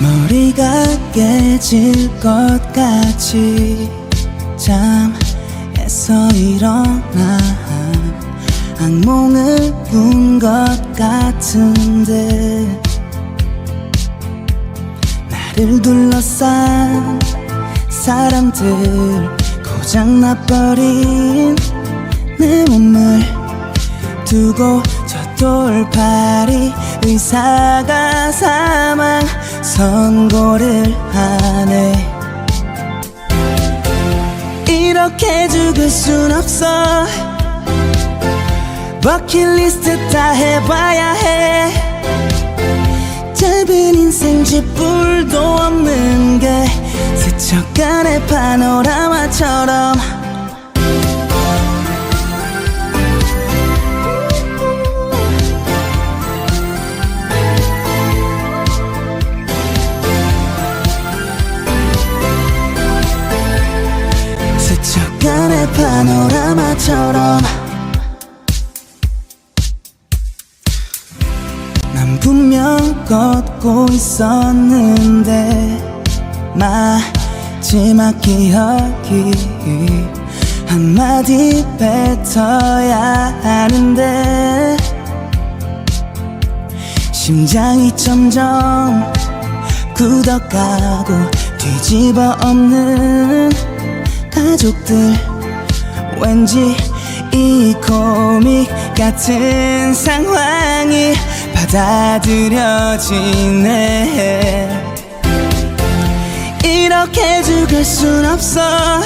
머리가 깨질 것 같이 잠에서 일어나 악몽을 꾼 것 같은데 나를 둘러싼 사람들 고장나버린 내 몸을 두고 저 돌팔이 의사가 사망 선고를 하네. 이렇게 죽을 순 없어. 버킷리스트 다 해봐야 해. 짧은 인생 쥐뿔도 없는 게 스쳐가는 파노라마처럼 파노라마처럼. 난 분명 걷고 있었는데 마지막 기억이 한마디 뱉어야 하는데 심장이 점점 굳어가고 뒤집어 엎는 가족들 왠지 이 코믹 같은 상황이 받아들여지네. 이렇게 죽을 순 없어.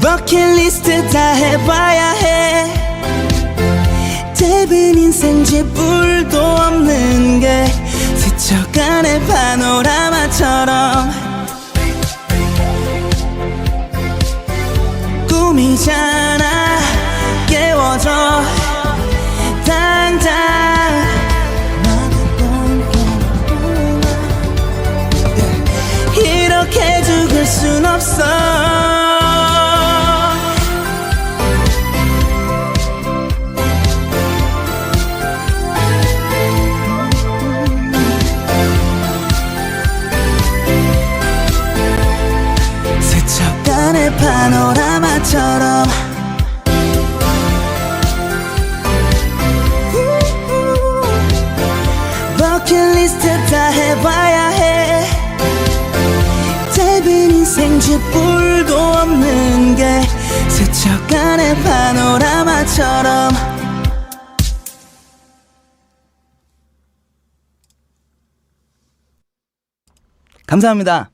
버킷리스트 다 해봐야 해. 짧은 인생 쥐뿔도 없는 게 스쳐가는 파노라마처럼 꿈이잖아. 깨워줘. 당장 이렇게 죽을 순 없어 파노라마처럼. 버킷리스트 다 해봐야 해. 짧은 인생 쥐뿔도 없는 게 스쳐가는 파노라마처럼. 감사합니다